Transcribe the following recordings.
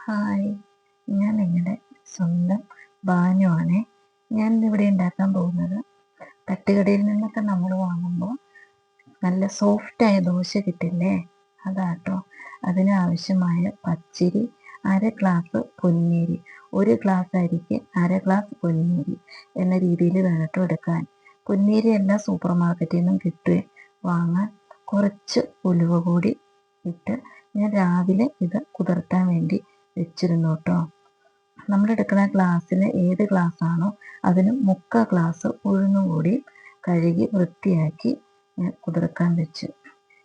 Hi. ഞാൻ നിങ്ങളുടെ സ്വന്തം ബാനുവാണേ ഞാൻ ഇവിടെ ഉണ്ടാക്കാൻ പോകുന്നത് തട്ടുകടയിൽ നിന്നൊക്കെ നമ്മൾ വാങ്ങുമ്പോൾ നല്ല സോഫ്റ്റായ ദോശ കിട്ടില്ലേ? അതാട്ടോ. അതിനാവശ്യമായ പച്ചരി അര ഗ്ലാസ് പൊന്നീരി. ഒരു ഗ്ലാസ് അരിക്ക് അര ഗ്ലാസ് പൊന്നീരി എന്ന രീതിയിൽ വേണം എടുക്കാൻ. പൊന്നീരി എല്ലാം സൂപ്പർ മാർക്കറ്റിൽ നിന്നും കിട്ടുകയും വാങ്ങാൻ കുറച്ച് ഉലുവ കൂടി ഇട്ട് ഞാൻ രാവിലെ ഇത് കുതിർത്താൻ വേണ്ടി വെച്ചിരുന്നു കേട്ടോ നമ്മൾ എടുക്കുന്ന ഗ്ലാസ്സിന് ഏത് ഗ്ലാസ് ആണോ അതിന് മുക്ക ഗ്ലാസ് ഉഴുന്നും കൂടി കഴുകി വൃത്തിയാക്കി കുതിർക്കാൻ വെച്ചു.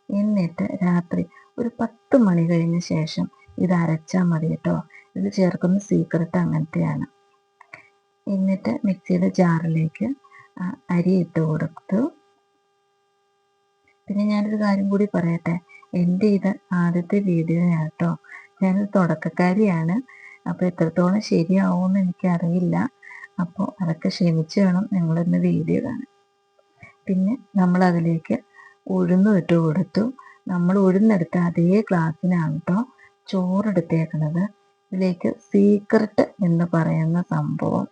എന്നിട്ട് രാത്രി ഒരു പത്ത് മണി കഴിഞ്ഞ ശേഷം ഇത് അരച്ചാൽ മതി കേട്ടോ. ഇത് ചേർക്കുന്ന സീക്രട്ട് അങ്ങനത്തെയാണ്. എന്നിട്ട് മിക്സിയുടെ ജാറിലേക്ക് അരി ഇട്ട് കൊടുത്തു. പിന്നെ ഞാനൊരു കാര്യം കൂടി പറയട്ടെ. എന്റെ ഇത് ആദ്യത്തെ വീഡിയോ കേട്ടോ. ഞാനൊരു തുടക്കക്കാരിയാണ്. അപ്പോൾ എത്രത്തോളം ശരിയാവുമെന്ന് എനിക്കറിയില്ല. അപ്പോൾ അതൊക്കെ ക്ഷമിച്ച് വേണം നിങ്ങളിന്ന് വീഡിയോ കാണാൻ. പിന്നെ നമ്മൾ അതിലേക്ക് ഉഴുന്ന് ഇട്ട് കൊടുത്തു. നമ്മൾ ഉഴുന്നെടുത്ത അതേ ഗ്ലാസ്സിനാണ് കേട്ടോ ചോറെടുത്തേക്കുന്നത് ഇതിലേക്ക് സീക്രട്ട് എന്ന് പറയുന്ന സംഭവം.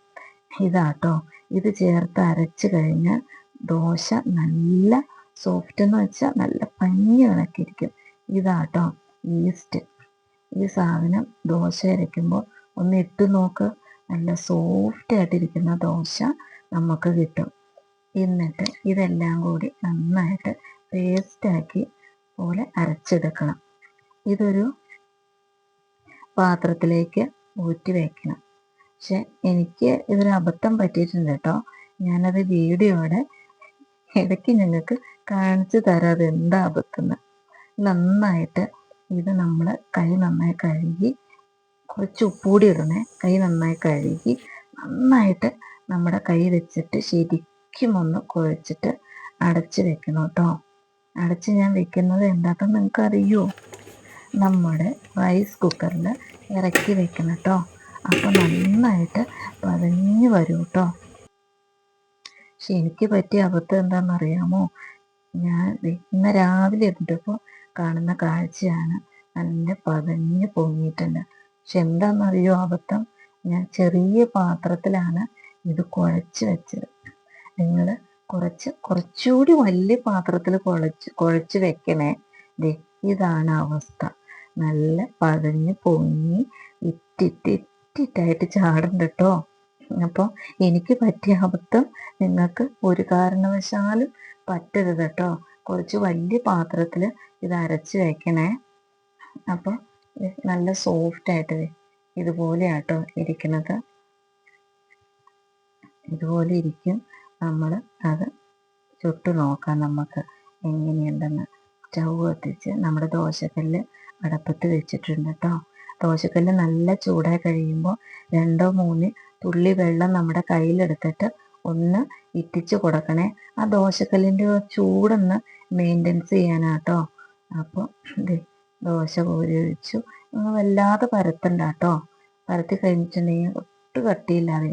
ഇതാട്ടോ. ഇത് ചേർത്ത് അരച്ച് കഴിഞ്ഞാൽ ദോശ നല്ല സോഫ്റ്റ് എന്ന് വെച്ചാൽ നല്ല പഞ്ഞി കണക്കിരിക്കും. ഇതാട്ടോ ഈസ്റ്റ് ഈ സാധനം ദോശ അരയ്ക്കുമ്പോൾ ഒന്ന് ഇട്ട് നോക്ക്. നല്ല സോഫ്റ്റ് ആയിട്ടിരിക്കുന്ന ദോശ നമുക്ക് കിട്ടും. എന്നിട്ട് ഇതെല്ലാം കൂടി നന്നായിട്ട് പേസ്റ്റാക്കി പോലെ അരച്ചെടുക്കണം. ഇതൊരു പാത്രത്തിലേക്ക് ഊറ്റി വയ്ക്കണം പക്ഷെ എനിക്ക് ഇതൊരു അബദ്ധം പറ്റിയിട്ടുണ്ട് കേട്ടോ. ഞാനത് വീഡിയോയുടെ ഇടയ്ക്ക് നിങ്ങൾക്ക് കാണിച്ചു തരാം അത് എന്താ അബദ്ധം നന്നായിട്ട് ഇത് നമ്മൾ കൈ നന്നായി കഴുകി കുറച്ച് ഉപ്പൂടി ഇടണേ. കൈ നന്നായി കഴുകി നന്നായിട്ട് നമ്മുടെ കൈ വെച്ചിട്ട് ശരിക്കും ഒന്ന് കുഴച്ചിട്ട് അടച്ച് വെക്കണം കേട്ടോ അടച്ച് ഞാൻ വെക്കുന്നത് എന്താണെന്ന് നിങ്ങൾക്ക് അറിയോ നമ്മുടെ റൈസ് കുക്കറിൽ ഇറക്കി വെക്കണം കേട്ടോ അപ്പോൾ നന്നായിട്ട് പതഞ്ഞ് വരും കേട്ടോ പക്ഷെ എനിക്ക് പറ്റിയ അബദ്ധം എന്താണെന്നറിയാമോ? ഞാൻ ഇന്ന് രാവിലെ എത്തിയപ്പോൾ കാണുന്ന കാഴ്ചയാണ് നല്ല പതഞ്ഞ് പൊങ്ങിയിട്ടുണ്ട്. പക്ഷെ എന്താണെന്നറിയോ അബദ്ധം? ഞാൻ ചെറിയ പാത്രത്തിലാണ് ഇത് കുഴച്ച് വെച്ചത്. നിങ്ങൾ കുറച്ച് കുറച്ചുകൂടി വലിയ പാത്രത്തിൽ കുഴച്ച് കുഴച്ച് വെക്കണേ. ദേ ഇതാണ് അവസ്ഥ. നല്ല പതഞ്ഞ് പൊങ്ങി ഇറ്റിറ്റ് ഇറ്റിറ്റായിട്ട് ചാടുന്നുണ്ട് കേട്ടോ. അപ്പോൾ എനിക്ക് പറ്റിയ അബദ്ധം നിങ്ങൾക്ക് ഒരു കാരണവശാലും പറ്റരുത് കേട്ടോ. കുറച്ച് വലിയ പാത്രത്തിൽ ഇത് അരച്ച് വയ്ക്കണേ അപ്പോൾ നല്ല സോഫ്റ്റ് ആയിട്ട് ഇതുപോലെ ആട്ടോ ഇരിക്കുന്നത് ഇതുപോലെ ഇരിക്കും. നമ്മൾ അത് ചുട്ടു നോക്കാം നമുക്ക് എങ്ങനെയുണ്ടെന്ന്. സ്റ്റൗ കത്തിച്ച് നമ്മുടെ ദോശക്കല്ല് അടപ്പത്ത് വെച്ചിട്ടുണ്ട് കേട്ടോ ദോശക്കല്ല് നല്ല ചൂടായി കഴിയുമ്പോൾ രണ്ടോ മൂന്ന് തുള്ളി വെള്ളം നമ്മുടെ കയ്യിലെടുത്തിട്ട് ഒന്ന് ഇറ്റിച്ച് കൊടുക്കണേ. ആ ദോശക്കല്ലിന്റെ ചൂടൊന്ന് മെയിന്റെനൻസ് ചെയ്യാനാട്ടോ. അപ്പോൾ ദോശ കോരി ഒഴിച്ചു വല്ലാതെ പരത്തണ്ട കേട്ടോ പരത്തി കഴിഞ്ഞിട്ടുണ്ടെങ്കിൽ ഒട്ട് കട്ടിയില്ലാതെ.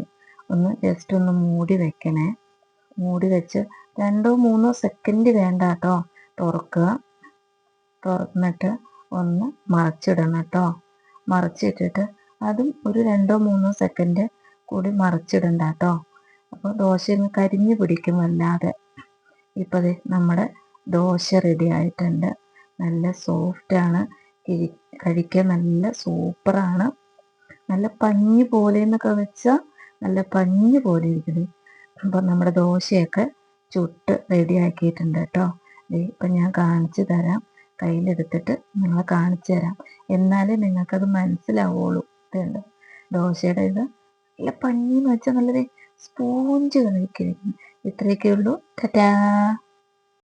ഒന്ന് ജസ്റ്റ് ഒന്ന് മൂടി വെക്കണേ. മൂടി വെച്ച് രണ്ടോ മൂന്നോ സെക്കൻഡ് വേണ്ട കേട്ടോ തുറക്കുക. തുറന്നിട്ട് ഒന്ന് മറച്ചിടണം കേട്ടോ മറച്ചിട്ടിട്ട് അതും ഒരു രണ്ടോ മൂന്നോ സെക്കൻഡ് കൂടി മറച്ചിടണ്ട കേട്ടോ അപ്പോൾ ദോശ കരിഞ്ഞു പിടിക്കും അല്ലാതെ ഇപ്പോൾ നമ്മുടെ ദോശ റെഡി ആയിട്ടുണ്ട്. നല്ല സോഫ്റ്റാണ് കഴിക്കാൻ നല്ല സൂപ്പറാണ് നല്ല പഞ്ഞി പോലെ എന്നൊക്കെ വെച്ചാൽ നല്ല പഞ്ഞി പോലെ ഇരിക്കുന്നത് അപ്പം നമ്മുടെ ദോശയൊക്കെ ചുട്ട് റെഡി ആക്കിയിട്ടുണ്ട് കേട്ടോ. ഇപ്പം ഞാൻ കാണിച്ചു തരാം. കയ്യിലെടുത്തിട്ട് നിങ്ങളെ കാണിച്ചു തരാം. എന്നാലേ നിങ്ങൾക്കത് മനസ്സിലാവുള്ളൂ. ഇതുണ്ട്. ദോശയുടെ ഇത് നല്ല പഞ്ഞി എന്ന് വെച്ചാൽ നല്ലൊരു സ്പോഞ്ച് കളിക്കുന്നു ഇത്രയൊക്കെ ഉള്ളൂ ടാറ്റാ.